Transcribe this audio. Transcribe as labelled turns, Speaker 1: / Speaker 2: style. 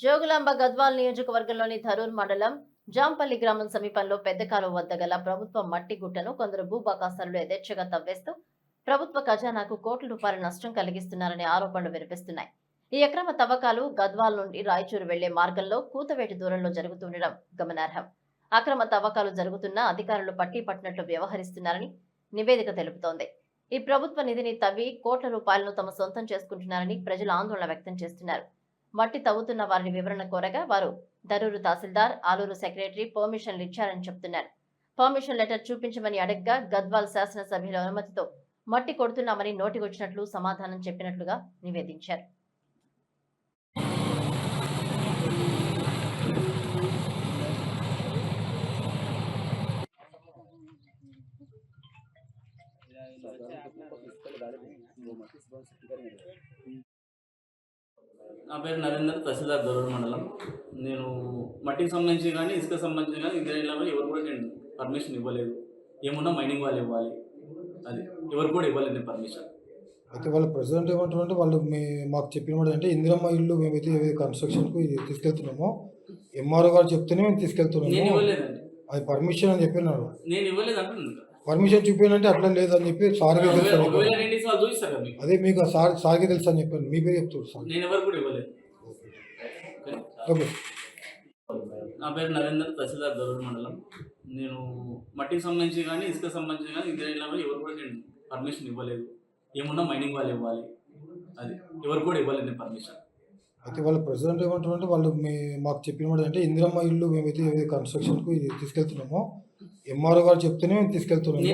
Speaker 1: జోగులాంబ గద్వాల్ నియోజకవర్గంలోని ధరూర్ మండలం జాంపల్లి గ్రామం సమీపంలో పెద్ద కాలువ వద్ద గల ప్రభుత్వ మట్టి గుట్టను కొందరు భూబాకాసారులు యథేచ్ఛగా తవ్వేస్తూ ప్రభుత్వ ఖజానాకు కోట్ల రూపాయల నష్టం కలిగిస్తున్నారనే ఆరోపణలు వినిపిస్తున్నాయి. ఈ అక్రమ తవ్వకాలు గద్వాల్ నుండి రాయచూరు వెళ్ళే మార్గంలో కూతవేటి దూరంలో జరుగుతుండడం గమనార్హం. అక్రమ తవ్వకాలు జరుగుతున్నా అధికారులు పట్టి పట్టినట్లు వ్యవహరిస్తున్నారని నివేదిక తెలుపుతోంది. ఈ ప్రభుత్వ నిధిని తవ్వి కోట్ల రూపాయలను తమ సొంతం చేసుకుంటున్నారని ప్రజలు ఆందోళన వ్యక్తం చేస్తున్నారు. మట్టి తవ్వుతున్న వారిని వివరణ కోరగా వారు దరూరు తహసీల్దార్ ఆలూరు సెక్రటరీ పర్మిషన్లు ఇచ్చారని చెప్తున్నారు. పర్మిషన్ లెటర్ చూపించమని అడగ్గా గద్వాల్ శాసనసభ్యుల అనుమతితో మట్టి కొడుతున్నామని నోటికొచ్చినట్లు సమాధానం చెప్పినట్లుగా నివేదించారు.
Speaker 2: నా పేరు నరేందర్ తహసీల్దార్ దొరూరు మండలం. నేను మట్టికి సంబంధించి కానీ ఇసుక సంబంధించి కానీ ఇంజనీర్లు కానీ ఎవరు కూడా నేను పర్మిషన్ ఇవ్వలేదు. ఏమున్నా మైనింగ్ వాళ్ళు ఇవ్వాలి. అది ఎవరు కూడా ఇవ్వలేదు నేను పర్మిషన్.
Speaker 3: అయితే వాళ్ళ ప్రెసిడెంట్ ఏమంటారంటే వాళ్ళు మీ మాకు చెప్పిన మాట అంటే ఇందిరమ్మ ఇల్లు మేమైతే కన్స్ట్రక్షన్కు ఇది తీసుకెళ్తున్నామో ఎంఆర్ఓ గారు చెప్తేనే మేము
Speaker 2: నేను
Speaker 3: తీసుకెళ్తున్నాము
Speaker 2: ఇవ్వలేదండి.
Speaker 3: అది పర్మిషన్ అని చెప్పినారు.
Speaker 2: నేను ఇవ్వలేదు అంటున్నాను.
Speaker 3: పర్మిషన్ చూపించాలంటే అట్లా లేదని చెప్పి అని
Speaker 2: ఒకవేళ. మీకు?
Speaker 3: అదే మీకు సార్ సార్కి తెలుసు అని చెప్పాను. మీ పేరు చెప్తారు సార్.
Speaker 2: నేను ఎవరు కూడా ఇవ్వలేదు. ఓకే?
Speaker 3: ఓకే
Speaker 2: నా పేరు నరేందర్ తహసీల్దార్ దొరూరు మండలం. నేను మట్టికి సంబంధించి కానీ ఇసుక సంబంధించి కానీ ఇంజనీర్లు ఎవరు కూడా నేను పర్మిషన్ ఇవ్వలేదు. ఏమున్నా మైనింగ్ వాళ్ళు ఇవ్వాలి. అది ఎవరు కూడా ఇవ్వలేదు నేను పర్మిషన్
Speaker 3: అయితే వాళ్ళ ప్రెసిడెంట్ ఏమంటారంటే వాళ్ళు మీ మాకు చెప్పిన అంటే ఇందిరమ్మ ఇల్లు మేమైతే కన్స్ట్రక్షన్కు ఇది తీసుకెళ్తున్నామో ఎంఆర్ఓ గారు చెప్తేనే తీసుకెళ్తున్నాము.